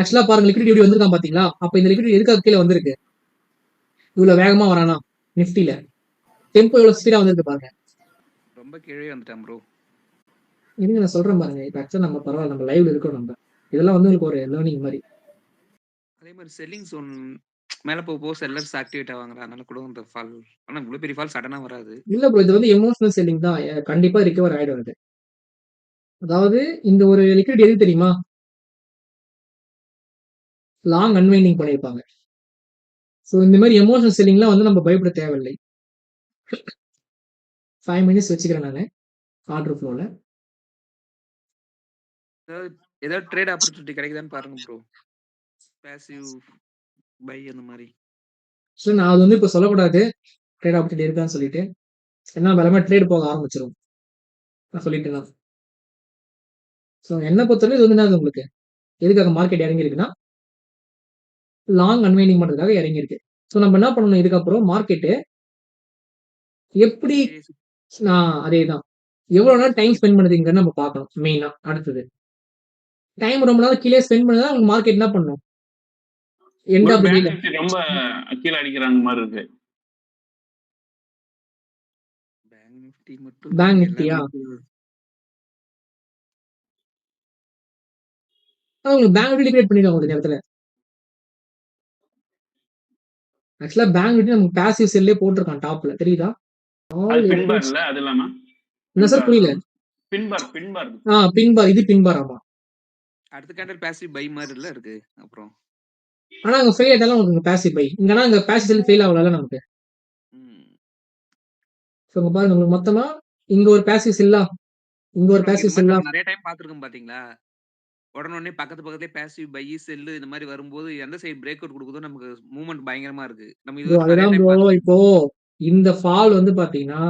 ஆக்சுவலா பாருங்க லிக்விட் எப்படி வந்திருக்கான் பாத்தீங்களா? அப்ப இந்த லிக்விட் எதுக்காக கீழே வந்திருக்கு? இவ்வளவு வேகமா வரானா? நிஃப்டில டெம்போ எவ்வளவு ஸ்பீடா வந்திருக்கு பாருங்க. ரொம்ப கீழே வந்துட்டான் ப்ரோ இருங்க நான் சொல்றேன் பாருங்க. இப்ப ஆக்சுவலா நம்ம பரவாயில்ல நம்ம லைவ்ல இருக்கோம் நம்ம. இதெல்லாம் வந்து உங்களுக்கு ஒரு லேர்னிங் மாதிரி. அதே மாதிரி செல்லிங் ஜோன் மேல போக போக செல்லர்ஸ் ஆக்டிவேட் ஆவாங்க அதனால கூட இந்த ஃபால் ஆனா இவ்வளவு பெரிய ஃபால் சடனா வராது. இல்ல ப்ரோ இது வந்து எமோஷனல் செல்லிங் தான். கண்டிப்பா ரிகவர் ஆயிடும் அதாவது இந்த ஒரு லிக்விட் எது தெரியுமா? லாங் அன்வைண்டிங் பண்ணியிருப்பாங்க ஸோ இந்த மாதிரி எமோஷனல் செல்லிங்லாம் வந்து நம்ம பயப்பட தேவையில்லை. ஃபைவ் மினிட்ஸ் வச்சுக்கிறேன் நான். ஆர்டர் ஃப்ளோவில் ஏதாவது ட்ரேட் ஆப்பர்ச்சுனிட்டி கிடைக்குதான்னு பாருங்க ப்ரோ பேசிவ் பை அந்த மாதிரி. ஸோ நான் அது வந்து இப்போ சொல்லக்கூடாது. ட்ரேட் ஆப்பர்ச்சுனிட்டி இருக்கான்னு சொல்லிட்டு. ஏன்னா பலமாக ட்ரேட் போக ஆரம்பிச்சிடும் நான் சொல்லிட்டு தான் ஸோ என்ன பொறுத்தவரை இது வந்து என்ன உங்களுக்கு? எதுக்காக மார்க்கெட் இறங்கி இருக்குன்னா லாங் அன்வைண்டிங் பண்ணுறதுக்காக இறங்கியிருக்கு. ஸோ நம்ம என்ன பண்ணணும்? இதுக்கப்புறம் மார்க்கெட்டு எப்படி நான் அதே தான் எவ்வளோ நேரம் டைம் ஸ்பெண்ட் பண்ணுதுங்கன்னு நம்ம பார்க்கணும் மெயினாக அடுத்தது. டைம் ரொம்ப நேரம் கீழே ஸ்பெண்ட் பண்ணதா அவங்க மார்க்கெட் என்ன பண்ணும்? எண்ட் ஆஃப் நிஃப்டி ரொம்ப கீழே அடிக்கிறாங்க மாதிரி இருக்கு. Bank Nifty? எல்லாமே உங்களுக்கு பேங்க் லிக்விடேட் பண்ணிருக்காங்க ஒரு நேரத்தில். ஆக்சுவலா பேங்க் நிஃப்டி நமக்கு பாசிவ் செல்லே போட்டிருக்கான் டாப்ல தெரியுதா? என்ன சார் புரியல? பின்பார் பின்பார் ஆ பின்பார் இது பின்பார் ஆமா. அடுத்த கேண்டல் பேசிவ் பை மாதிரி இல்ல இருக்கு? அப்புறம். ஆனா அங்க ஃபெயில் ஆயிட்டாலும் உங்களுக்கு பாசிவ் பை இங்கன்னா அங்க பாசிவ் செல் ஃபெயில் ஆகல நமக்கு. இங்க பாருங்க உங்களுக்கு மொத்தமா இங்க ஒரு பாசிவ் செல்லா இங்க ஒரு பாசிவ் செல்லா நிறைய டைம் பாத்துருக்கோம் பாத்தீங்களா? உடனே பக்கத்து பக்கத்துலயே பேசிவ் பை செல்லு இந்த மாதிரி வரும்போது எந்த சைடு பிரேக் அவுட் கொடுக்குதோ நமக்கு மூவ்மெண்ட் பயங்கரமா இருக்கு. நம்ம இது வரைக்கும் அதுதான் ப்ரோ இப்போ இந்த ஃபால் வந்து பாத்தீங்கன்னா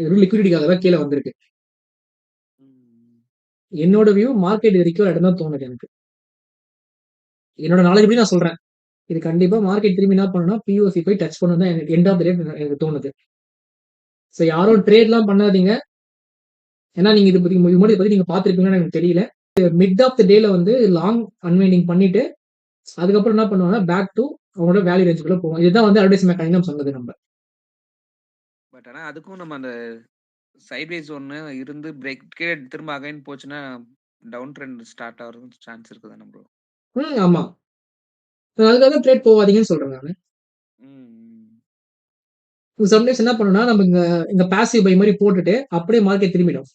வெறும் லிக்விடிட்டிக்காக தான் கீழே வந்திருக்கு. என்னோட வியூ மார்க்கெட் ரிக்கவர் ஆயிடும் தான் தோணுது எனக்கு. என்னோட நாலேஜ் படி நான் சொல்றேன். இது கண்டிப்பா மார்க்கெட் திரும்பி என்ன பண்ணணும்னா பிஓசி போய் டச் பண்ணணும் தான் எனக்கு எண்ட் ஆஃப் த டேட் எனக்கு தோணுது. ஸோ யாரும் ட்ரேட்லாம் பண்ணாதீங்க. ஏன்னா நீங்க இது பத்தி முன்னாடி பத்தி நீங்க பார்த்துருப்பீங்கன்னு எனக்கு தெரியல. மிட் ஆஃப் த டேல வந்து லாங் அன்வைண்டிங் பண்ணிட்டு அதுக்கப்புறம் என்ன பண்ணுவாங்கன்னா பேக் டு அவங்களோட வேல்யூ ரேஞ்சுக்குள்ள போகும் இதுதான் வந்து அட்வைஸ் மெக்கானிசம் சொன்னது நம்ம. பட் ஆனா அதுக்கும் நம்ம அந்த சைட்வேஸ் ஒன்னு இருந்து பிரேக் கீழே திரும்ப அகைன் போச்சுன்னா டவுன் ட்ரெண்ட் ஸ்டார்ட் ஆகிறதுக்கு சான்ஸ் இருக்குதானே ப்ரோ ம் ஆமா. அதுக்காக தான் ட்ரேட் போகாதீங்கன்னு சொல்றேன் நான். சம்டைம்ஸ் என்ன பண்ணணும்னா நம்ம இங்க இங்க பாசிவ் பை மாதிரி போட்டுட்டு அப்படியே மார்க்கெட் திரும்பிடும்.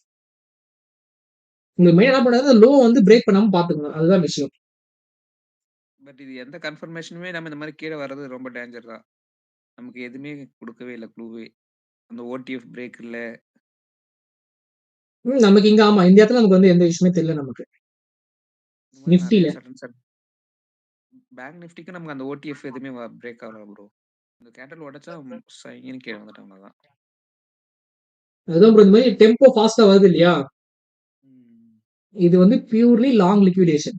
உங்களுக்கு மெயின் என்ன பண்ணாது லோ வந்து பிரேக் பண்ணாம பாத்துக்கணும் அதுதான் விஷயம். பட் இது எந்த கன்ஃபர்மேஷனுமே நம்ம இந்த மாதிரி கீழே வர்றது ரொம்ப டேஞ்சர் தான். நமக்கு எதுவுமே கொடுக்கவே இல்லை க்ளூவே அந்த ஓடிஎஃப் பிரேக் இல்ல. நமக்கு இங்க ஆமா இந்த இடத்துல நமக்கு வந்து எந்த விஷயமே தெரியல நமக்கு. நிஃப்டில பேங்க் நிஃப்டிக்கு நமக்கு அந்த ஓடிஎஃப் எதுவுமே பிரேக் ஆகல ப்ரோ இந்த கேண்டல் உடைச்சா சைன்னு கீழே வந்துட்டாங்க தான் அதுதான் bro இந்த மாதிரி டெம்போ ஃபாஸ்டா வருது இல்லையா? இது வந்து பியூர்லி லாங் லிக்விடேஷன்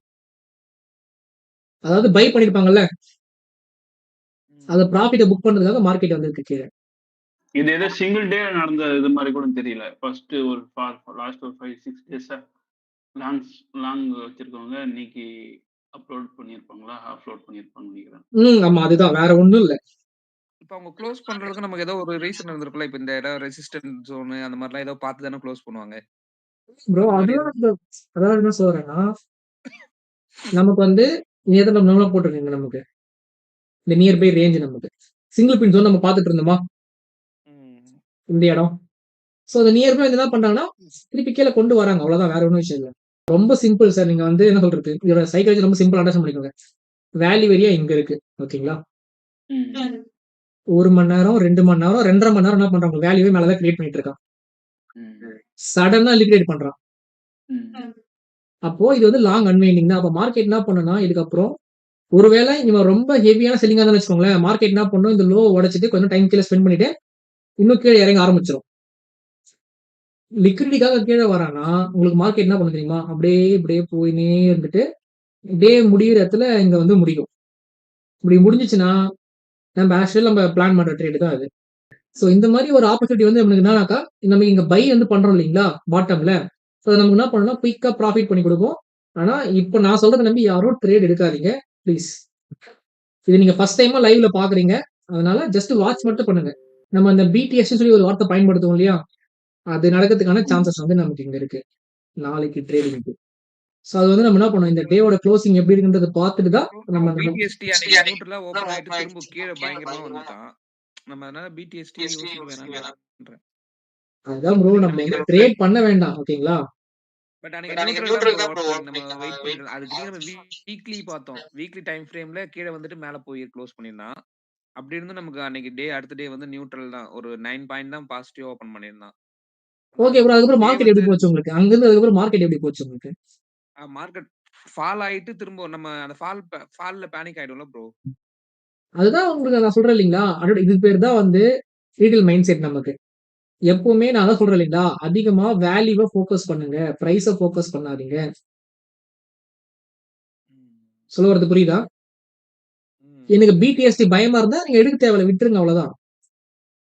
அதாவது பை பண்ணிருப்பாங்கல்ல? அதை ப்ராஃபிட்டை புக் பண்றதுக்காக மார்க்கெட் வந்திருக்கு கீழே. இது ஏதோ சிங்கிள் டே நடந்த இது மாதிரி கூட தெரியல. ஃபர்ஸ்ட் ஒரு லாஸ்ட் ஒரு ஃபைவ் சிக்ஸ் டேஸா லாங் லாங் வச்சிருக்கவங்க இன்னைக்கு அப்லோட் பண்ணியிருப்பாங்களா அப்லோட் பண்ணியிருப்பாங்க நினைக்கிறேன். ம் ஆமா அதுதான். வேற ஒண்ணும் இல்ல. இப்போ அவங்க க்ளோஸ் பண்றதுக்கு நமக்கு ஏதோ ஒரு ரீசன் இருந்திருக்குல்ல? இப்போ இந்த இடம் ரெசிஸ்டன்ட் ஜோனு அந்த மாதிரிலாம் ஏதோ பார்த்து தானே க்ளோஸ் பண்ணுவாங்க? ப்ரோ அந்த இந்த- அதாவது என்ன சொல்றேன்னா நமக்கு வந்து இந்த இடத்துல நம்ம நம்மளா போட்டிருக்கீங்க நமக்கு. இந்த நியர்பை ரேஞ்ச் நமக்கு. சிங்கிள் பின் ஜோன் நம்ம பார்த்துட்டு இருந்தோமா? ம். இந்த இடம். ஸோ அந்த நியர்பை வந்து என்ன பண்றாங்கன்னா திருப்பி கீழே கொண்டு வராங்க. அவ்வளவுதான் வேற ஒன்றும் விஷயம் இல்லை. ரொம்ப சிம்பிள் சார் நீங்க வந்து என்ன சொல்றது? இதோட சைக்காலஜி ரொம்ப சிம்பிள் அண்டர்ஸ்டாண்ட் பண்ணிக்கோங்க. வேல்யூ ஏரியா இங்க இருக்கு. ஓகேங்களா? ம். ஒரு மணி நேரம் ரெண்டு மணி நேரம் ரெண்டரை மணி நேரம் என்ன பண்றாங்க வேல்யூவே மேலதான் கிரியேட் பண்ணிட்டு இருக்கான். சடனா லிக்விடேட் பண்றான். அப்போ இது வந்து லாங் அன்வைண்டிங் தான். அப்போ மார்க்கெட் என்ன பண்ணுனா இதுக்கப்புறம் ஒருவேளை இவன் ரொம்ப ஹெவியான செல்லிங்கா இருந்தாலும் வச்சுக்கோங்களேன் மார்க்கெட் என்ன பண்ணும்? இந்த லோ உடைச்சிட்டு கொஞ்சம் டைம் கீழே ஸ்பெண்ட் பண்ணிட்டு இன்னும் கீழே இறங்க ஆரம்பிச்சிடும் லிக்விடிட்டிக்காக கீழே வரானா உங்களுக்கு மார்க்கெட் என்ன பண்ணு தெரியுமா? அப்படியே இப்படியே போயினே இருந்துட்டு டே முடியிற இடத்துல இங்க வந்து முடியும். இப்படி முடிஞ்சிச்சுன்னா நம்ம ஆக்சுவலி நம்ம பிளான் பண்ற ட்ரேட் தான் அது. ஸோ இந்த மாதிரி ஒரு ஆப்பர்ச்சுனிட்டி வந்து நமக்கு என்னன்னாக்கா நம்ம இங்க பை வந்து பண்றோம் இல்லைங்களா பாட்டம்ல ஸோ நமக்கு என்ன பண்ணணும்னா குயிக்கா ப்ராஃபிட் பண்ணி கொடுக்கும் ஆனா, இப்ப நான் சொல்றத நம்பி யாரும் ட்ரேட் எடுக்காதீங்க. ப்ளீஸ். இது நீங்க ஃபர்ஸ்ட் டைமா லைவ்ல பார்க்குறீங்க. அதனால ஜஸ்ட் வாட்ச் மட்டும் பண்ணுங்க. நம்ம அந்த பிடிஎஸ்ன்னு சொல்லி ஒரு வார்த்தை பயன்படுத்துவோம் இல்லையா? அது நடக்கிறதுக்கான. சான்சஸ் வந்து நமக்கு இங்க இருக்கு. நாளைக்கு ட்ரேடிங்க்கு. ஸோ அது வந்து நம்ம என்ன பண்ணணும், இந்த டேவோட க்ளோசிங் எப்படி இருக்குன்றத பார்த்துட்டு தான் நம்ம நம்ம அதனால பிடிஎஸ்டி. அதுதான் ப்ரோ நம்ம வந்து ட்ரேட் பண்ண வேண்டாம். ஓகேங்களா? பட் அன்னைக்கு நம்ம வெயிட் பண்ணிட்டு அதுக்கு நம்ம வீக்லி பார்த்தோம். வீக்லி டைம் ஃப்ரேம்ல கீழ வந்துட்டு மேல போய் க்ளோஸ் பண்ணியிருந்தான். அப்படி இருந்தும் நமக்கு அன்னைக்கு டே அடுத்த டே வந்து நியூட்ரல் தான். ஒரு 9 பாயிண்ட் தான் பாசிட்டிவா ஓப்பன் பண்ணியிருந்தான். Okay bro. அதுக்கப்புறம் மார்க்கெட் எப்படி போச்சு உங்களுக்கு? அங்கிருந்து அதுக்கப்புறம் மார்க்கெட் எப்படி போச்சு உங்களுக்கு? மார்க்கெட் ஃபால் ஆயிட்டு திரும்ப நம்ம அந்த ஃபால் ஃபால்ல பேனிக் ஆயிடும்ல ப்ரோ. அதுதான் உங்களுக்கு நான் சொல்றேன் இல்லீங்களா? அதோட இது பேர் தான் வந்து ரீட்டெயில் மைண்ட் செட் நமக்கு. எப்பவுமே நான் அதான் சொல்றேன் இல்லீங்களா? அதிகமா வேல்யூவ ஃபோக்கஸ் பண்ணுங்க. பிரைஸ ஃபோக்கஸ் பண்ணாதீங்க. சொல்ல வர்றது புரியுதா? எனக்கு பிடிஎஸ்டி பயமா இருந்தா நீங்க எடுக்க தேவையில்ல. விட்டுருங்க அவ்வளவுதான்.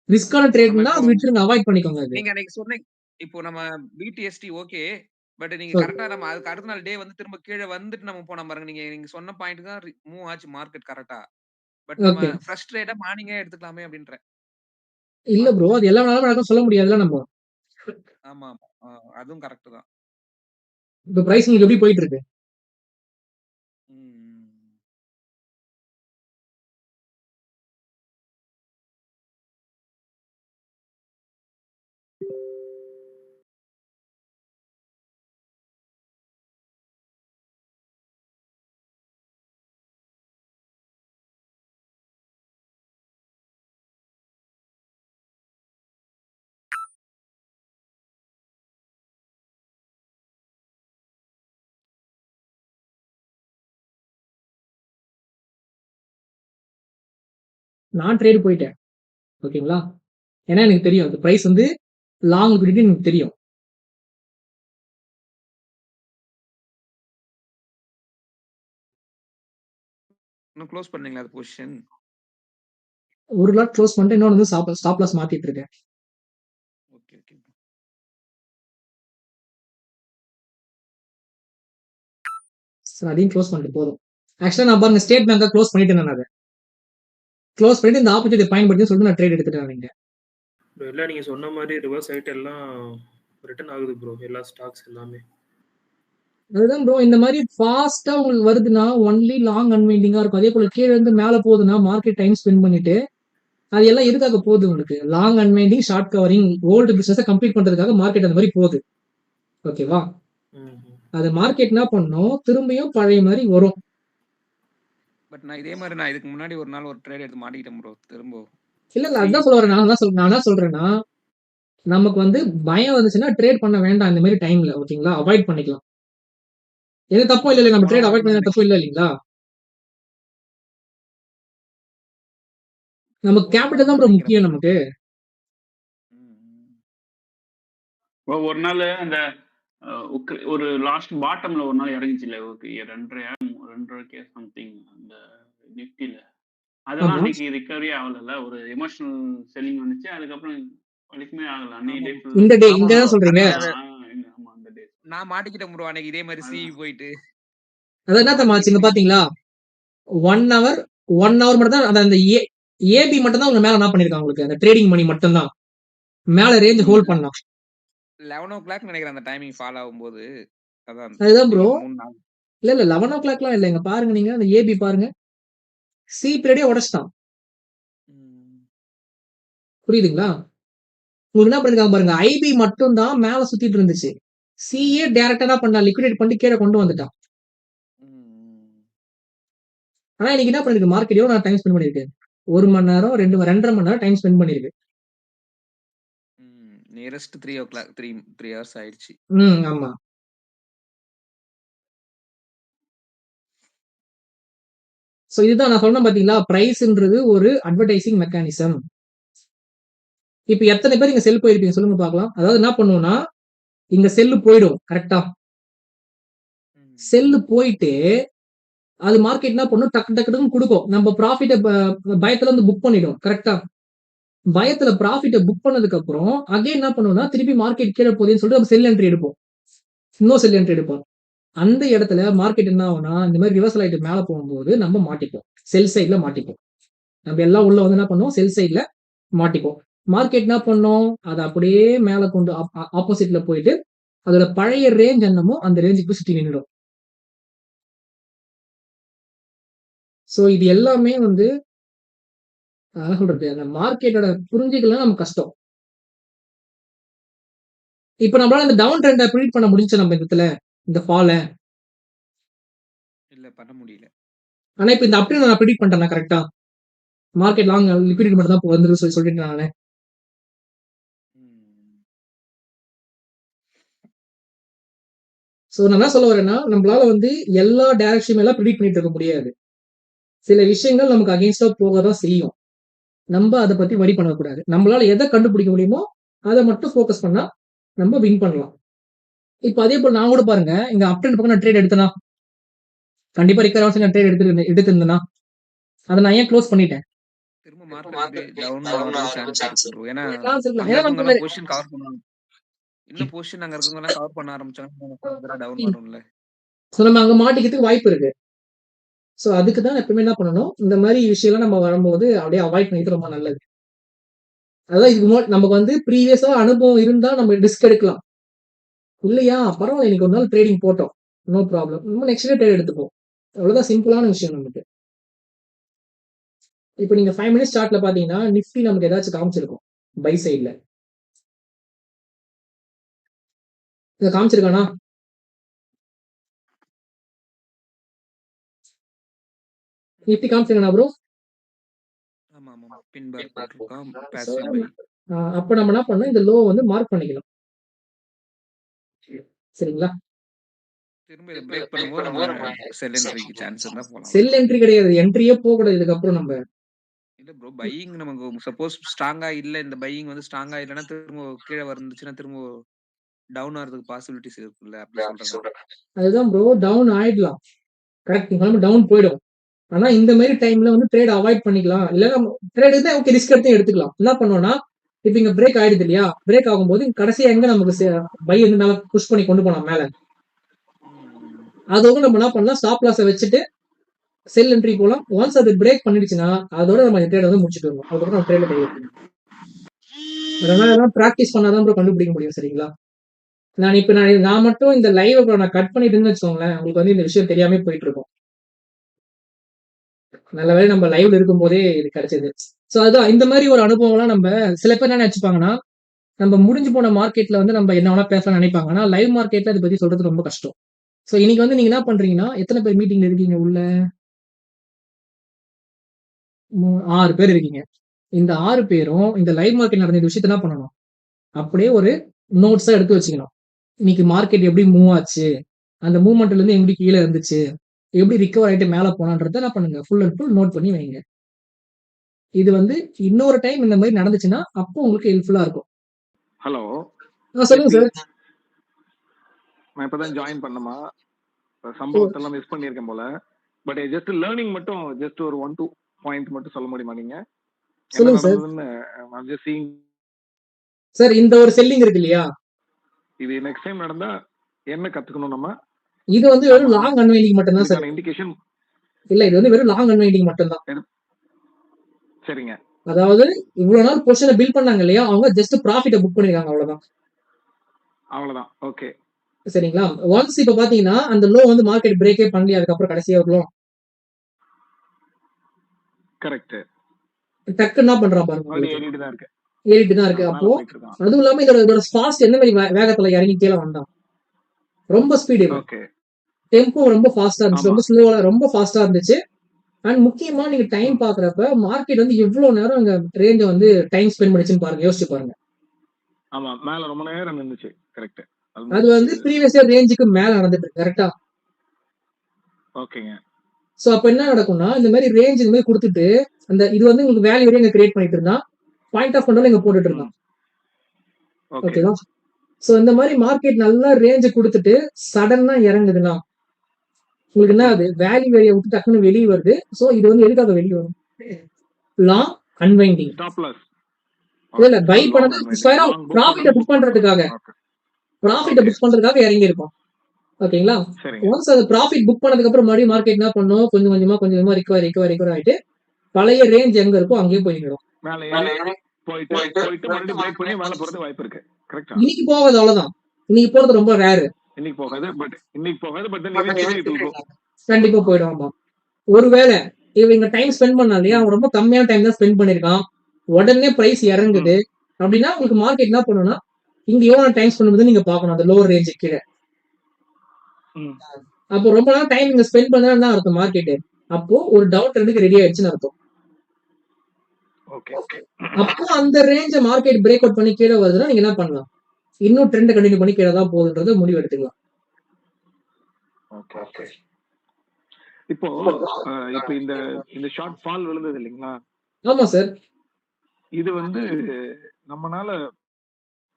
ரிஸ்க்கான நம்ம ட்ரேட்னா விட்டுருங்க. அவாய்ட் பண்ணிக்கோங்க. நீங்க அன்னைக்கு சொன்னீங்க. இப்போ நம்ம பிடிஎஸ்டி ஓகே. பட் நீங்க ஓகே. கரெக்ட்டா நம்ம அதுக்கு அடுத்த நாள் டே வந்து திரும்ப கீழ வந்துட்டு நம்ம போனோம் பாருங்க. நீங்க நீங்க சொன்ன பாயிண்ட் தான் மூவ் ஆச்சு மார்க்கெட் கரெக்ட்டா. பட் நம்ம. ஃப்ரஸ்ட்ரேட்டா மார்னிங்கே எடுத்துக்கலாமே அப்படின்றேன். இல்ல ப்ரோ. அது எல்லா நாளும் நடக்கும்னு சொல்ல முடியாதுல்ல நம்ம. ஆமா, ஆமா. அதுவும் கரெக்ட் தான். இப்ப பிரைஸ் உங்களுக்கு எப்படி போயிட்டு இருக்கு? நான் ட்ரேட் போயிட்டேன். ஓகேங்களா? ஏன்னா எனக்கு தெரியும். அந்த பிரைஸ் வந்து லாங் லிக்விடிட்டி எனக்கு தெரியும். க்ளோஸ் பண்ணீங்களா அது பொசிஷன்? ஒரு லாட் க்ளோஸ் பண்ணிட்டு இன்னொன்னு வந்து ஸ்டாப் ஸ்டாப் லாஸ் மாத்திட்டு இருக்கேன். Okay, okay. சோ அதையும் க்ளோஸ் பண்ணிட்டு போதும். ஆக்சுவலா நான் பாருங்க ஸ்டேட் பேங்க்க க்ளோஸ் பண்ணிட்டேன் நான் அத. க்ளோஸ் பண்ணிட்டு இந்த ஆப்பர்ச்சுனிட்டிய பயன்படுத்தி சொல்லிட்டு நான் ட்ரேட் இங்க. ப்ரோ எல்லாம் நீங்க சொன்ன மாரி ரிவர்ஸ் ஆயிட்டு எல்லாம் ரிட்டர்ன் ஆகுது ப்ரோ. எல்லா ஸ்டாக்ஸ் எல்லாமே. அதுதான் ப்ரோ இந்த மாரி ஃபாஸ்ட்டா உங்களுக்கு வருதுன்னா, ஒன்லி லாங் அன்வைண்டிங்கா இருக்கும். அதே போல கீழ இருந்து மேல போகுதுன்னா, மார்க்கெட் டைம் ஸ்பெண்ட் பண்ணிட்டு, அது எல்லாம் எதுக்காக போகுது உங்களுக்கு? Long unwinding, short covering, old business complete பண்றதுக்காக மார்க்கெட் அந்த மாரி போகுது. ஓகேவா? அது மார்க்கெட் என்ன பண்ணும்? திரும்பியும் பழைய மாரி வரும். பட் நான் இதே மாரி நான் இதுக்கு முன்னாடி ஒரு நாள் ஒரு ட்ரேட் எடுத்து மாட்டிக்கிட்டேன் ப்ரோ. திரும்ப இல்ல, இல்ல. சொல்ல வரேன். நான் சொல் நான் சொல்றேன்னா, நமக்கு வந்து பயம் வந்துச்சுன்னா ட்ரேட் பண்ண வேண்டாம் இந்த மாரி டைம்ல. ஓகேங்களா? அவாய்ட் பண்ணிக்கலாம். எந்த தப்பும் இல்லல்ல. நம்ம ட்ரேட் அவாய்ட் பண்ணா தப்பு இல்ல இல்லீங்களா? நமக்கு கேபிட்டல் தான் தான் ப்ரோ. முக்கியம் நமக்கு. ஒரு நாள் அந்த ஒரு லாஸ்ட் பாட்டம்ல ஒரு நாள் இறங்குச்சுல்ல ஓகே 2.5 2.5 சம்திங் அந்த நிஃப்டில. அதெல்லாம். அன்னைக்கு ரிகவரி ஆகலல்ல. ஒரு எமோஷனல் செல்லிங் வந்துச்சு. அதுக்கப்புறம் வலிக்குமே ஆகல. அன்னைக்கு இந்த டே இங்க. தான் சொல்றீங்க? ஆமா அந்த டே. நான் மாட்டிக்கிட்டேன் ப்ரோ. அன்னைக்கு இதே மாரி சிஇ அதான். போயிட்டு. அது என்ன தெரியுமா ஆச்சு? இங்க மாட்டிக்கிட்டு பாத்தீங்களா? 1 ஹவர் 1 ஹவர் மட்டும் தான் அந்த ஏபி மட்டும் தான் உங்க மேல என்ன பண்ணியிருக்கான் உங்களுக்கு. அந்த ட்ரேடிங் மணி மட்டும் தான். மேல ரேஞ்ச் ஹோல்ட் ல பண்ணான். 11:00 நெனைக்கிறேன் அந்த டைமிங் ஃபால் ஆகும்போது. அதான் அதுதான் ப்ரோ. ஒரு 3 நாள். இல்ல, இல்ல 11:00லாம் இல்ல. இங்க பாருங்க நீங்க. அந்த ஏபி பாருங்க. சி பீரியடே உடைச்சுட்டான். புரியுதுங்களா? உங்களுக்கு என்ன பண்ணிருக்காங்க பாருங்க. ஐபி மட்டும் தான் மேல சுத்திட்டு இருந்துச்சு. சிஏ டைரக்ட்டா என்ன பண்ணான்? லிக்விடேட் பண்ணிட்டு கீழ கொண்டு வந்துட்டான். ஆனா இன்னைக்கு என்ன பண்ணிருக்கு? மார்க்கெட் எவ்வளவு நேரம் டைம் ஸ்பெண்ட் பண்ணிருக்கு? 1 மணி நேரம், 2 2 1/2 மணி நேரம் டைம் ஸ்பெண்ட் பண்ணிருக்கு. நியரஸ்ட் 3:00 3 3 ஹவர்ஸ் ஆயிடுச்சு. ம். ஆமா. சோ இதுதான் நான் சொன்னேன் பாத்தீங்களா? பிரைஸ்ன்றது ஒரு அட்வர்டைசிங் மெக்கானிசம். இப்ப எத்தன பேர் இங்க செல் போயிருப்பீங்க சொல்லுங்க பாக்கலாம். அதாவது என்ன பண்ணுவோம்னா, இங்க செல் போயிடும். கரெக்ட்டா? ம். செல் போயிட்டு, அது மார்க்கெட் என்ன பண்ணும்? டக்கு டக்கு டக்குன்னு குடுக்கும். நம்ம ப்ராஃபிட்ட பயத்துல வந்து புக் பண்ணிடும். கரெக்ட்டா? பயத்துல ப்ராஃபிட்டை புக் பண்ணதுக்கு அப்புறம், அகைன் என்ன பண்ணுவோம்னா, திருப்பி மார்க்கெட் கீழே போகுதுன்னு சொல்லிட்டு நம்ம செல் என்ட்ரி எடுப்போம். இன்னும் செல் என்ட்ரி எடுப்போம். அந்த இடத்துல மார்க்கெட் என்ன ஆகும்னா இந்த மாதிரி ரிவர்சல் ஆயிட்டு மேலே போகும்போது நம்ம மாட்டிப்போம். செல் சைட்ல மாட்டிப்போம். நம்ம எல்லாம் உள்ள வந்து என்ன பண்ணுவோம்? செல் சைட்ல மாட்டிப்போம். மார்க்கெட் என்ன பண்ணோம்? அதை அப்படியே மேல கொண்டு ஆப்போசிட்ல போயிட்டு அதோட பழைய ரேஞ்ச் என்னமோ அந்த ரேஞ்சுக்கு சுற்றி சுத்தி நின்றுடும். ஸோ இது எல்லாமே வந்து அதான் சொல்றது. அந்த மார்க்கெட்டோட புரிஞ்சுக்கலாம் நம்ம கஷ்டம். இப்ப நம்மளால இந்த டவுன் ட்ரெண்டை ப்ரிடிட் பண்ண முடிஞ்சு நம்ம இடத்துல இந்த ஃபால இல்ல பண்ண முடியல. ஆனா இப்ப இந்த அப்படி நான் ப்ரிடிட் பண்ணிட்டேன் கரெக்டா மார்க்கெட் லாங் லிக்விடிட்டி மட்டும் தான் வந்துரு சொல்லி சொல்லிட்டு நானே. ஸோ நான் என்ன சொல்ல வரேன்னா நம்மளால வந்து எல்லா டைரக்ஷன் எல்லாம் ப்ரிடிக் பண்ணிட்டு இருக்க முடியாது. சில விஷயங்கள் நமக்கு அகேன்ஸ்டா போக தான் செய்யும். நம்ம அதை பத்தி வரி பண்ணக்கூடாது. நம்மளால எதை கண்டுபிடிக்க முடியுமோ அதை மட்டும் ஃபோக்கஸ் பண்ணா நம்ம வின் பண்ணலாம். இப்போ அதே போல் நான் கூட பாருங்க இங்க அப் ட்ரெண்ட் பக்கம் நான் ட்ரேட் எடுத்தேனா? கண்டிப்பா ரிக்கர் நான் ட்ரேட் எடுத்து எடுத்திருந்தேன்னா அதை நான் ஏன் க்ளோஸ் பண்ணிட்டேன்? திரும்ப அங்க மாட்டிக்கிறதுக்கு வாய்ப்பு இருக்கு. ஸோ அதுக்கு தான் எப்பவுமே என்ன பண்ணணும்? இந்த மாதிரி விஷயம்லாம் நம்ம வரும்போது அப்படியே அவாய்ட் பண்ணிட்டு ரொம்ப நல்லது. அதான் இதுக்கு நமக்கு வந்து ப்ரீவியஸாக அனுபவம் இருந்தால் நம்ம ரிஸ்க் எடுக்கலாம். இல்லையா? பரவாயில்ல இன்னைக்கு ஒரு நாள் ட்ரேடிங் போட்டோம். நோ ப்ராப்ளம் நம்ம நெக்ஸ்ட் டே ட்ரேட் எடுத்துப்போம். அவ்வளோதான் சிம்பிளான விஷயம் நமக்கு. இப்போ நீங்கள் ஃபைவ் மினிட்ஸ் சார்ட்ல பார்த்தீங்கன்னா நிஃப்டி நமக்கு ஏதாச்சும் காமிச்சிருக்கும். பை சைடில் இதை காமிச்சிருக்கானா? நிஃப்டி காமிச்சிருக்கானா ப்ரோ அப்ப நம்ம என்ன பண்ணணும்? இந்த லோ வந்து மார்க் பண்ணிக்கலாம் சரிங்களா? திரும்ப இதை பிரேக் பண்ணும்போது நம்ம செல் என்ட்ரி கிடையாது. என்ட்ரியே போக கூடாது இதுக்கப்புறம் நம்ம. இல்ல ப்ரோ பையிங் நமக்கு சப்போஸ் ஸ்ட்ராங்கா இல்ல இந்த பையிங் வந்து ஸ்ட்ராங்கா இல்லைன்னா திரும்ப கீழே வந்துச்சுன்னா திரும்ப டவுன் ஆகிறதுக்கு பாசிபிலிட்டிஸ் இருக்குல்ல அப்படி சொல்றேன் அதுதான் ப்ரோ டவுன் ஆயிடலாம். கரெக்ட் டவுன் போயிடும். ஆனா இந்த மாதிரி டைம்ல வந்து ட்ரேட் அவாய்ட் பண்ணிக்கலாம். இல்ல நம்ம ட்ரேட் தான் ஓகே ரிஸ்க் எடுத்து எடுத்துக்கலாம். என்ன பண்ணோம்னா இப்ப இங்க பிரேக் ஆயிடுது இல்லையா? பிரேக் ஆகும்போது கடைசியா எங்க நமக்கு பை வந்து மேல புஷ் பண்ணி கொண்டு போலாம் மேல. அதோட நம்ம என்ன பண்ணலாம் ஸ்டாப் லாஸை வச்சுட்டு செல் என்ட்ரி போலாம். ஒன்ஸ் அது பிரேக் பண்ணிடுச்சுன்னா அதோட நம்ம ட்ரேட் வந்து முடிச்சுட்டு வரணும். அதுக்கப்புறம் நம்ம ட்ரேட்ல கை வைக்கணும். ப்ராக்டிஸ் பண்ணாதான் ப்ரோ கண்டுபிடிக்க முடியும் சரிங்களா? நான் இப்ப நான் நான் மட்டும் இந்த லைவ் நான் கட் பண்ணிட்டுன்னு வச்சுக்கோங்களேன் உங்களுக்கு வந்து இந்த விஷயம் தெரியாம போயிட்டு இருக்கோம். நல்ல வேலை நம்ம லைவ்ல இருக்கும் போதே இது கிடைச்சது. ஸோ அதுதான். இந்த மாதிரி ஒரு அனுபவம்லாம் நம்ம சில பேர் என்ன நினைச்சுப்பாங்கன்னா நம்ம முடிஞ்சு போன மார்க்கெட்ல வந்து நம்ம என்ன வேணா பேசலாம் நினைப்பாங்கன்னா லைவ் மார்க்கெட்ல அதை பத்தி சொல்றது ரொம்ப கஷ்டம். ஸோ இன்னைக்கு வந்து நீங்க என்ன பண்றீங்கன்னா எத்தனை பேர் மீட்டிங்ல இருக்கீங்க உள்ள? மூ- ஆறு பேர் இருக்கீங்க. இந்த ஆறு பேரும் இந்த லைவ் மார்க்கெட் நடந்த விஷயத்த என்ன பண்ணணும்? அப்படியே ஒரு நோட்ஸா எடுத்து வச்சுக்கணும். இன்னைக்கு மார்க்கெட் எப்படி மூவ் ஆச்சு? அந்த மூவ்மெண்ட்ல இருந்து எப்படி கீழே இருந்துச்சு? எப்படி ரிகவர் ஆயிட்டு மேல போனான்றத என்ன பண்ணுங்க. ஃபுல் அண்ட் ஃபுல் நோட் பண்ணி வைங்க. இது வந்து இன்னொரு டைம் இந்த மாதிரி நடந்துச்சுன்னா அப்போ உங்களுக்கு ஹெல்ப்ஃபுல்லா இருக்கும். ஹலோ சொல்லுங்க சார் நான் இப்பதான் ஜாயின் பண்ணமா சம்பவத்தெல்லாம் மிஸ் பண்ணியிருக்கேன் போல. பட் ஜஸ்ட் லேர்னிங் மட்டும் ஜஸ்ட் ஒரு ஒன் டூ பாயிண்ட் மட்டும் சொல்ல முடியுமா நீங்க? சொல்லுங்க சார் சார் இந்த ஒரு செல்லிங் இருக்கு இல்லையா? இது நெக்ஸ்ட் டைம் நடந்தா என்ன கத்துக்கணும் நம்ம? இது வந்து வெறும் லாங் அன்வைண்டிங் மட்டும்தான் சார் இண்டிகேஷன் இல்ல இது வந்து வெறும் லாங் அன்வைண்டிங் மட்டும்தான். சரிங்க. அதாவது இவ்வளவு நாள் பொசிஷனை பில்ட் பண்ணாங்க இல்லையா? அவங்க ஜஸ்ட் ப்ராஃபிட்டை புக் பண்ணிருக்காங்க அவ்வளவுதான். அவ்வளவுதான். ஓகே சரிங்களா? ஒன்ஸ் இப்ப பாத்தீங்கன்னா அந்த லோ வந்து மார்க்கெட் பிரேக்கே பண்ணி அதுக்கப்புறம் கடைசியா ஒரு லோ கரெக்ட் டக்கு என்ன பண்றான் பாருங்க. ஏறிட்டு தான் இருக்கு. ஏறிட்டு தான் இருக்கு. மேல அப்போ அதுவும் இல்லாம இதோட இதோட ஃபாஸ்ட் என்ன மாதிரி வேகத்துல இறங்கி கீழே வந்தான்? ரொம்ப ஸ்பீடு டெம்போ ரொம்ப ஃபாஸ்டா இருந்துச்சு. ரொம்ப ஸ்லோவா ரொம்ப ஃபாஸ்டா இருந்துச்சு. அண்ட் முக்கியமா நீங்க டைம் பாக்குறப்ப மார்க்கெட் வந்து எவ்வளவு நேரம் அங்க ரேஞ்ச வந்து டைம் ஸ்பெண்ட் பண்ணிச்சுன்னு பாருங்க யோசிச்சு பாருங்க. ஆமா மேல ரொம்ப நேரம் நின்னுச்சு. கரெக்ட் அது வந்து ப்ரீவியஸ் இயர் ரேஞ்சுக்கு மேல நடந்துட்டு கரெக்டா ஓகேங்க சோ அப்ப என்ன நடக்கும்னா இந்த மாதிரி ரேஞ்ச் இந்த மாதிரி கொடுத்துட்டு அந்த இது வந்து உங்களுக்கு வேல்யூ வரையும் கிரியேட் பண்ணிட்டு இருந்தா பாயிண்ட் ஆஃப் கண்ட்ரோல் இங்க போட்டுட்டு இருந்தான் ஓகே ஓகேவா சோ இந்த மாதிரி மார்க்கெட் நல்லா ரேஞ்ச கொடுத்துட்டு சடனா இறங்குதுன்னா உங்களுக்கு என்ன அது வேல்யூ வேலையை விட்டு டக்குன்னு வெளியே வருது. சோ இது வந்து எதுக்காக வெளியே வரும்? லாங் அன்வைண்டிங் இல்ல பை பண்ணது ப்ராஃபிட்ட புக் பண்றதுக்காக. ப்ராஃபிட்ட புக் பண்றதுக்காக இறங்கி இருக்கும் ஓகேங்களா ஒன்ஸ் அது ப்ராஃபிட் புக் பண்ணதுக்கு அப்புறம் மறுபடியும் மார்க்கெட் என்ன பண்ணும்? கொஞ்சம் கொஞ்சமா கொஞ்சம் கொஞ்சமா ரிகவர் ரிகவர் ரிகவர் ஆயிட்டு பழைய ரேஞ்ச் எங்க இருக்கோ அங்கேயே போய் நிற்கும் மேல ஏறி போயிட்டு போயிட்டு மறுபடியும் பிரேக் பண்ணி மேல போறது வாய்ப்பு இருக்கு. கரெக்டா இன்னைக்கு போகாது அவ்வளவுதான். இன்னைக்கு போறது ரொம்ப ரேரு இன்னைக்கு போகாது பட் இன்னைக்கு போகாது பட் கண்டிப்பா போயிடும் ஆமா ஒருவேளை இவங்க டைம் ஸ்பெண்ட் பண்ணா இல்லையா அவன் ரொம்ப கம்மியான டைம் தான் ஸ்பெண்ட் பண்ணிருக்கான் உடனே பிரைஸ் இறங்குது. அப்படின்னா உங்களுக்கு மார்க்கெட் என்ன பண்ணும்னா இங்க எவ்வளவு டைம் ஸ்பெண்ட் பண்ணுது நீங்க பார்க்கணும் அந்த லோவர் ரேஞ்சு கீழே. அப்போ ரொம்ப நாள் டைம் நீங்க ஸ்பெண்ட் பண்ணா தான் அர்த்தம்? மார்க்கெட் அப்போ ஒரு டவுட் ரெண்டுக்கு ரெடி ஆயிடுச்சுன்னு அர்த்தம். அப்போ அந்த ரேஞ்ச மார்க்கெட் பிரேக் அவுட் பண்ணி கீழே வருதுன்னா நீங்க என்ன பண்ணலாம்? இன்னும் ட்ரெண்ட் கண்டினியூ பண்ணி கீழே தான் போகுதுன்றது முடிவு எடுத்துக்கலாம். ஓகே ஓகே இப்போ இப்போ இந்த இந்த ஷார்ட் ஃபால் விழுந்தது இல்லைங்களா? ஆமா சார் இது வந்து நம்மனால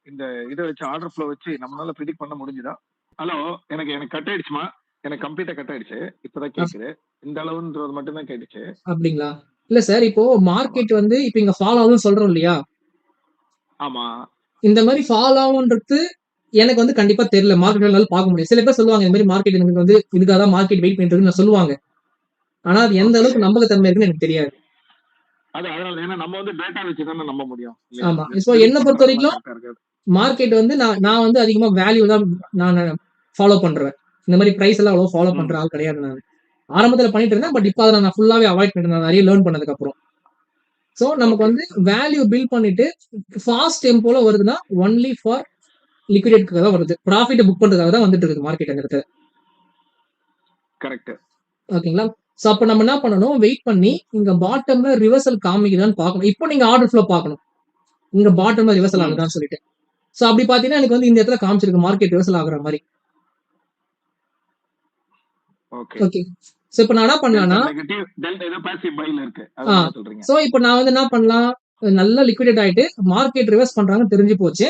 இந்த இதை வச்சு ஆர்டர் ஃப்ளோ வச்சு நம்மளால ப்ரிடிக்ட் பண்ண முடிஞ்சுதா? ஹலோ எனக்கு எனக்கு கட் ஆயிடுச்சுமா? எனக்கு கம்ப்ளீட்டா கட் ஆயிடுச்சு. இப்பதான் கேக்குது. இந்த அளவுன்றது மட்டும் தான் கேட்டுச்சு. அப்படிங்களா? இல்ல சார் இப்போ மார்க்கெட் வந்து இப்போ இங்க ஃபாலோ ஆகுதுன்னு சொல்றோம் இல்லையா? ஆமா. இந்த மாதிரி ஃபாலோ ஆகுன்றது எனக்கு வந்து கண்டிப்பா தெரியல. மார்க்கெட் என்னால பார்க்க முடியும் சில பேர் சொல்லுவாங்க இந்த மாதிரி மார்க்கெட் எனக்கு வந்து இதுக்காக தான் மார்க்கெட் வெயிட் பண்ணிட்டு இருக்குன்னு சொல்லுவாங்க. ஆனா அது எந்த அளவுக்கு நம்பகத்தன்மை இருக்குன்னு எனக்கு தெரியாது. அது அதனால ஏன்னா நம்ம வந்து டேட்டா வச்சு தானே நம்ப முடியும். ஆமா. இப்போ என்னை பொறுத்த வரைக்கும் மார்க்கெட் வந்து நான் நான் வந்து அதிகமா வேல்யூ தான் நான் ஃபாலோ பண்றேன். இந்த மாதிரி பிரைஸ் எல்லாம் அவ்வளவு ஃபாலோ. பண்ற ஆள் கிடையாது நான். ஆரம்பத்துல பண்ணிட்டு இருந்தேன் பட் இப்போ அதை நான் ஃபுல்லாவே அவாய்ட் பண்ணிட்டேன் நான் நிறைய லேர்ன் பண்ணதுக்கு அப்புறம். ஸோ நமக்கு வந்து வேல்யூ பில்ட் பண்ணிட்டு ஃபாஸ்ட் டெம்போல வருதுன்னா ஒன்லி ஃபார் லிக்விடேட்காக தான் வருது. ப்ராஃபிட்டை புக் பண்றதுக்காக தான் வந்துட்டு இருக்குது மார்க்கெட் அந்த இடத்துல கரெக்ட் ஓகேங்களா? ஸோ அப்போ நம்ம என்ன பண்ணணும்? வெயிட் பண்ணி இங்க பாட்டம்ல ரிவர்சல் காமிக்குதான்னு பார்க்கணும். இப்போ நீங்க ஆர்டர் ஃப்ளோ பார்க்கணும். இங்க பாட்டம்ல ரிவர்சல். ஆகுதான்னு சொல்லிட்டு. ஸோ அப்படி பார்த்தீங்கன்னா எனக்கு வந்து இந்த இடத்துல காமிச்சிருக்கு மார்க்கெட் ரிவர்சல் ஆகுற மாதிரி. ஓகே சோ இப்போ நான் என்ன பண்ணலாம்னா சோ இப்போ நான் வந்து என்ன பண்ணலாம்? நல்லா லிக்விடேட் ஆயிட்டு மார்க்கெட் ரிவர்ஸ் பண்றாங்க தெரிஞ்சு போச்சு.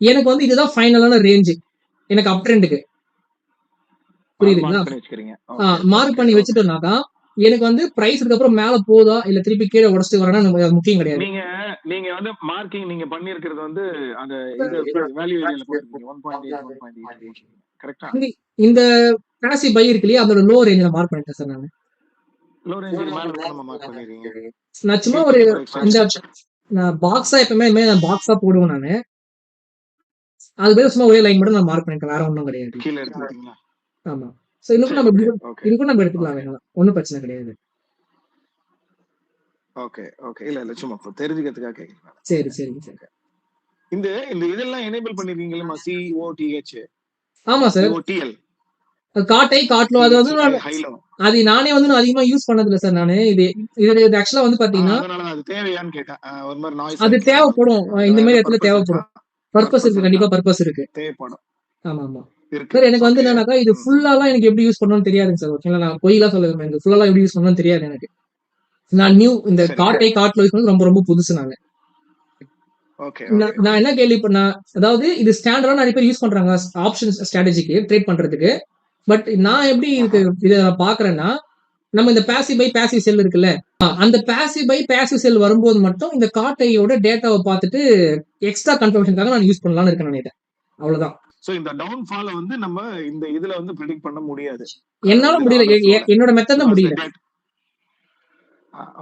எனக்கு வந்து இதுதான் ஃபைனலான ரேஞ்சு எனக்கு அப் ட்ரெண்டுக்கு புரியுதுங்களா? மார்க் பண்ணி வச்சுட்டோம்னாக்கா எனக்கு வந்து பிரைஸ் அப்புறம் மேல போதா இல்ல திருப்பி கீழே உடச்சிட்டு வரனா நமக்கு முக்கியம் கிடையாது. நீங்க நீங்க வந்து மார்க்கிங் நீங்க பண்ணிருக்கிறது வந்து அந்த வேல்யூ ஏரியால போட்டுருக்கீங்க. 1.8 1.8 கரெக்டா இந்த பேசி பை இருக்கு இல்லையா அதோட லோ ரேஞ்சில் மார்க் பண்ணிட்டேன் சார் நான். நான் சும்மா ஒரு இந்த நான் பாக்ஸா எப்பவுமே இதுமாதிரி நான் பாக்ஸா போடுவேன் நானு. அது பேர் சும்மா ஒரே லைன் மட்டும் நான் மார்க் பண்ணிட்டேன் வேற ஒன்றும் கிடையாது. ஆமா. ஸோ இன்னும் நம்ம இதுக்கும் நம்ம எடுத்துக்கலாம் வேணாம். ஒன்றும் பிரச்சனை கிடையாது. ஓகே ஓகே இல்ல இல்ல சும்மா தெரிஞ்சுக்கிறதுக்காக கேக்குறேன். சரி சார். இந்த இந்த இதெல்லாம் எனேபிள் பண்ணிருக்கீங்களா சிஓடிஹெச் ஆமா சார். காட்டை காட்டலோ அது வந்து அது நானே வந்து நான் அதிகமா யூஸ் பண்ணது இல்லை சார் நானு. இது இது ஆக்சுவலா வந்து பாத்தீங்கன்னா அது தேவைப்படும். இந்த மாதிரி இடத்துல தேவைப்படும். பர்பஸ் இருக்கு. கண்டிப்பா பர்பஸ் இருக்கு. ஆமா ஆமா. சார் எனக்கு வந்து. என்னன்னாக்கா இது. ஃபுல்லாலாம் எனக்கு எப்படி யூஸ் பண்ணணும்னு தெரியாதுங்க சார். ஓகேங்களா? நான் பொய்லாம் சொல்ல எனக்கு ஃபுல்லாலாம் எப்படி யூஸ் பண்ணணும்னு தெரியாது எனக்கு. நான் நியூ இந்த. காட்டை காட்டில் யூஸ் பண்ணது ரொம்ப ரொம்ப புதுசு நாங்க ஓகே நான் நான் என்ன கேள்வி பண்ண அதாவது இது ஸ்டாண்டர்டா நிறைய பேர் யூஸ் பண்றாங்க ஆப்ஷன் ஸ்ட்ராட்டஜிக்கு ட்ரேட் பண்றதுக்கு. பட் நான் எப்படி இதுக்கு இதை நான் பாக்குறேன்னா நம்ம இந்த பேசிவ் பை பேசிவ் செல் இருக்குல்ல அந்த பேசிவ் பை பேசிவ் செல் வரும்போது மட்டும் இந்த காட்டையோட டேட்டாவை பார்த்துட்டு எக்ஸ்ட்ரா கன்ஃபர்மேஷனுக்காக நான் யூஸ் பண்ணலாம்னு இருக்கேன் நினைக்கிறேன் அவ்வளவுதான். சோ இந்த டவுன் ஃபால வந்து நம்ம இந்த இதுல வந்து ப்ரெடிக்ட் பண்ண முடியாது. என்னால முடியல. என்னோட மெத்தட் தான் முடியல.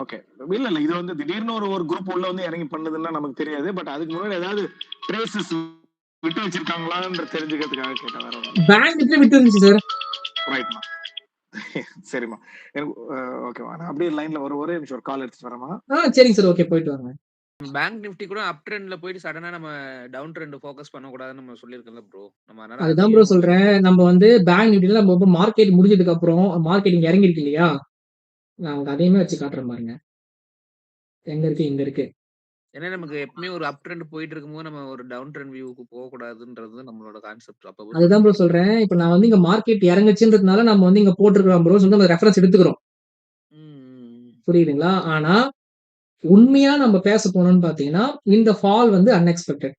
ஓகே இல்ல இல்ல இது வந்து திடீர்னு ஒரு ஒரு குரூப் உள்ள வந்து இறங்கி பண்ணுதுன்னா நமக்கு தெரியாது. பட் அதுக்கு முன்னாடி ஏதாவது ட்ரேசஸ் விட்டு வச்சிருக்காங்களான்ற தெரிஞ்சுக்கிறதுக்காக கேட்டேன் வேற பேங்க் விட்டு இருந்துச்சு சார் ரைட்மா சரிம்மா. எனக்கு ஓகேவா நான் அப்படியே லைன்ல ஒரு ஒரே நிமிஷம் ஒரு கால் எடுத்துட்டு வரேம்மா. ஆ சரிங்க சார் ஓகே போயிட்டு வாங்க. பேங்க் நிஃப்டி கூட அப் ட்ரெண்ட்ல போயிட்டு சடனா நம்ம டவுன் ட்ரெண்ட் ஃபோக்கஸ் பண்ண கூடாதுன்னு நம்ம சொல்லியிருக்கோம்ல ப்ரோ நம்ம அதனால அதுதான் ப்ரோ சொல்றேன். நம்ம வந்து பேங்க் நிஃப்டில நம்ம மார்க்கெட் முடிஞ்சதுக்கு அப்புறம் மார்க்கெட் இங்க இறங்கி இருக்கு இல்லையா? நான் உங்களுக்கு அதையுமே வச்சு காட்டுறேன் பாருங்க. எங்க இருக்கு இங்க இருக்கு. ஏன்னா நமக்கு எப்பவுமே ஒரு அப் ட்ரெண்ட் போயிட்டு இருக்கும்போது நம்ம ஒரு டவுன் ட்ரெண்ட் வியூக்கு போக கூடாதுன்றது நம்மளோட கான்செப்ட் அப்போ அதுதான் ப்ரோ சொல்றேன். இப்போ நான் வந்து இங்க மார்க்கெட் இறங்குச்சுன்றதுனால நம்ம வந்து இங்க போட்டிருக்கிறோம் ப்ரோ சொல்லி நம்ம ரெஃபரன்ஸ் எடுத்துக்கிறோம். புரியுதுங்களா? ஆனா உண்மையா நம்ம பேச போனோம்னு பாத்தீங்கன்னா இந்த ஃபால் வந்து அன்எக்ஸ்பெக்டட்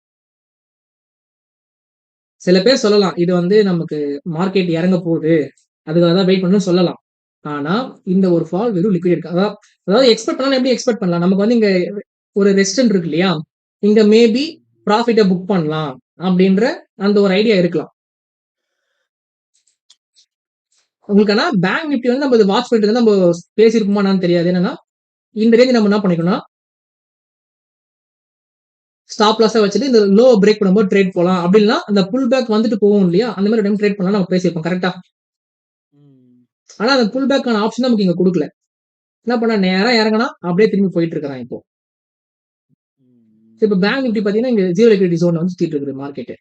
சில பேர் சொல்லலாம் இது வந்து நமக்கு மார்க்கெட் இறங்க போகுது. அதுக்காக தான் வெயிட் பண்ணணும்னு சொல்லலாம். ஆனா இந்த ஒரு ஃபால் வெறும் லிக்விட் அதாவது அதாவது எக்ஸ்பெக்ட் பண்ணலாம் எப்படி எக்ஸ்பெக்ட் பண்ணலாம்? நமக்கு வந்து இங்க ஒரு ரெஸ்டன்ட் இருக்கு இல்லையா? இங்க மேபி ப்ராஃபிட்டை புக் பண்ணலாம் அப்படின்ற அந்த ஒரு ஐடியா இருக்கலாம். உங்களுக்கு ஆனா பேங்க் நிஃப்டி வந்து நம்ம வாட்ச் பண்ணிட்டு நம்ம பேசியிருப்போமா என்னன்னு தெரியாது. என்னன்னா இந்த ரேஞ்ச் நம்ம என்ன பண்ணிக்கணும்னா ஸ்டாப் லாஸா வச்சுட்டு இந்த லோ பிரேக் பண்ணும்போது ட்ரேட் போலாம். அப்படின்னா அந்த புல் பேக் வந்துட்டு போகும் இல்லையா? அந்த மாதிரி டைம் ட்ரேட் பண்ணலாம் நம்ம பேசியிருப்போம். கரெக்டா ஆனா அந்த புல் பேக்கான ஆப்ஷன் நமக்கு இங்க கொடுக்கல. என்ன பண்ண நேரா இறங்கினா அப்படியே திரும்பி போயிட்டு இருக்கிறான் இப்போ. இப்போ பேங்க் நிஃப்டி பாத்தீங்கன்னா இங்க ஜீரோ லிக்விடி ஜோன் வந்து சுத்திட்டு இருக்குது மார்க்கெட்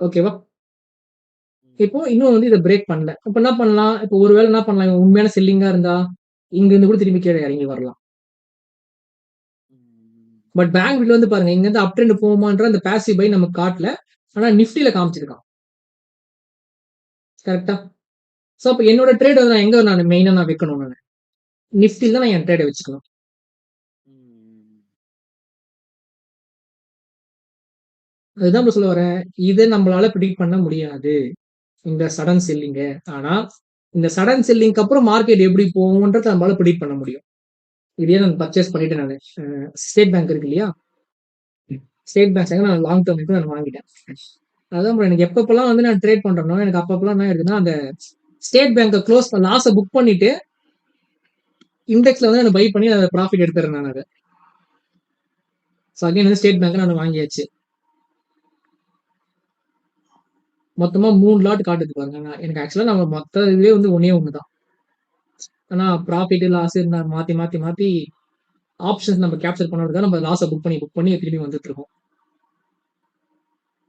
ஓகேவா இப்போ இன்னும் வந்து இதை பிரேக் பண்ணல. இப்போ என்ன பண்ணலாம்? இப்போ ஒருவேளை என்ன பண்ணலாம்? உண்மையான செல்லிங்கா இருந்தா இங்க இருந்து கூட திரும்பி கீழே இறங்கி வரலாம். பட் பேங்க் வீட்ல வந்து பாருங்க இங்க இருந்து அப் ட்ரெண்ட் போகுமான்ற அந்த பேசிவ் பை நமக்கு காட்டல. ஆனா நிஃப்டியில காமிச்சிருக்கான். கரெக்டா ஸோ அப்போ என்னோட ட்ரேட் வந்து நான் எங்க நான் மெயினா நான் வைக்கணும் நான்? நிஃப்டியில் தான் நான் என் ட்ரேடை வச்சுக்கணும். அதுதான் சொல்ல வரேன். இதை நம்மளால ப்ரிடிக்ட் பண்ண முடியாது. இந்த சடன் செல்லிங்க ஆனா இந்த சடன் செல்லிங்க்கு அப்புறம் மார்க்கெட் எப்படி போகும்ன்றத நம்மளால ப்ரிடிக்ட் பண்ண முடியும். இதே நான் பர்ச்சேஸ் பண்ணிட்டேன் நான். ஸ்டேட் பேங்க் இருக்கு இல்லையா? ஸ்டேட் பேங்க் நான் லாங் டேர்முக்கு நான் வாங்கிட்டேன். அதான் எனக்கு எப்பப்பெல்லாம் வந்து நான் ட்ரேட் பண்றேனோ எனக்கு அப்பப்பெல்லாம் என்ன ஆயிடுதுன்னா அந்த ஸ்டேட் பேங்கை க்ளோஸ் லாஸை புக் பண்ணிட்டு இண்டெக்ஸ்ல வந்து நான் பை பண்ணி அதை ப்ராஃபிட் எடுத்துறேன் நான் அதை. ஸோ அகைன் வந்து ஸ்டேட் பேங்க் நான் வாங்கியாச்சு. மொத்தமா மூணு லாட் காட்டுது பாருங்க. நான் எனக்கு ஆக்சுவலா நம்ம மொத்த இதுவே வந்து ஒன்னே ஒன்று தான் ஆனா ப்ராஃபிட் லாஸ் நான் மாத்தி மாத்தி மாத்தி ஆப்ஷன்ஸ் நம்ம கேப்சர் பண்ணுறதுக்காக நம்ம லாஸை புக் பண்ணி புக் பண்ணி திரும்பி வந்துட்டு இருக்கோம்.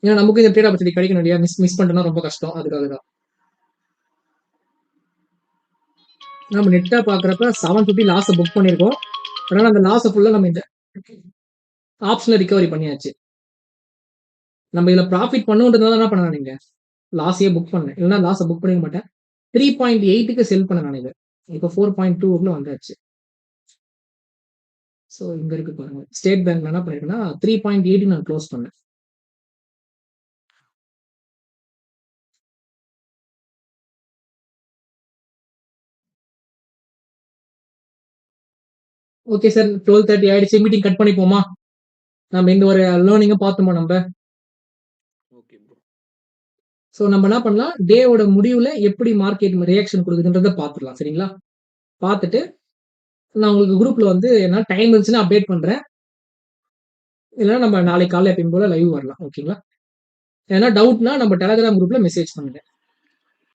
ஏன்னா நமக்கு இந்த ட்ரேட் ஆப்பர்ச்சுனிட்டி கிடைக்கணும் இல்லையா? மிஸ் மிஸ் பண்ணிட்டோம்னா ரொம்ப கஷ்டம். அதுக்காக தான் நம்ம நெட்டை பாக்குறப்ப செவன் ஃபிஃப்டி லாஸை புக் பண்ணியிருக்கோம். அதனால அந்த லாஸை ஃபுல்லாக நம்ம இந்த ஆப்ஷன்ல ரிகவரி பண்ணியாச்சு. நம்ம இதில் ப்ராஃபிட் பண்ணுன்றதுனால என்ன பண்ண நீங்க? லாஸையே புக் பண்ணேன் இல்லைன்னா லாஸை புக் பண்ணிக்க மாட்டேன். த்ரீ பாயிண்ட் எயிட்டுக்கு செல் பண்ண நான் இது. இப்போ ஃபோர் பாயிண்ட் டூக்குள்ள வந்தாச்சு. ஸோ இங்கே இருக்கு பாருங்க. ஸ்டேட் பேங்க்ல என்ன பண்ணிருக்கேன்னா த்ரீ பாயிண்ட் எயிட் நான் க்ளோஸ் பண்ணேன். ஓகே சார் டுவெல் தேர்ட்டி ஆயிடுச்சு. மீட்டிங் கட் பண்ணிப்போமா? நம்ம இந்த ஒரு லேர்னிங்கை பார்த்தோமா நம்ம? ஸோ நம்ம என்ன பண்ணலாம்? டேவோட முடிவுல எப்படி மார்க்கெட் ரியாக்ஷன் கொடுக்குதுன்றத பார்த்துடலாம். சரிங்களா? பார்த்துட்டு நான் உங்களுக்கு குரூப்ல வந்து என்ன டைம் இருந்துச்சுன்னா அப்டேட் பண்றேன். இல்லைன்னா நம்ம நாளைக்கு காலையில் எப்பயும் போல லைவ் வரலாம். ஓகேங்களா ஏன்னா டவுட்னா நம்ம டெலகிராம் குரூப்ல மெசேஜ் பண்ணுங்க.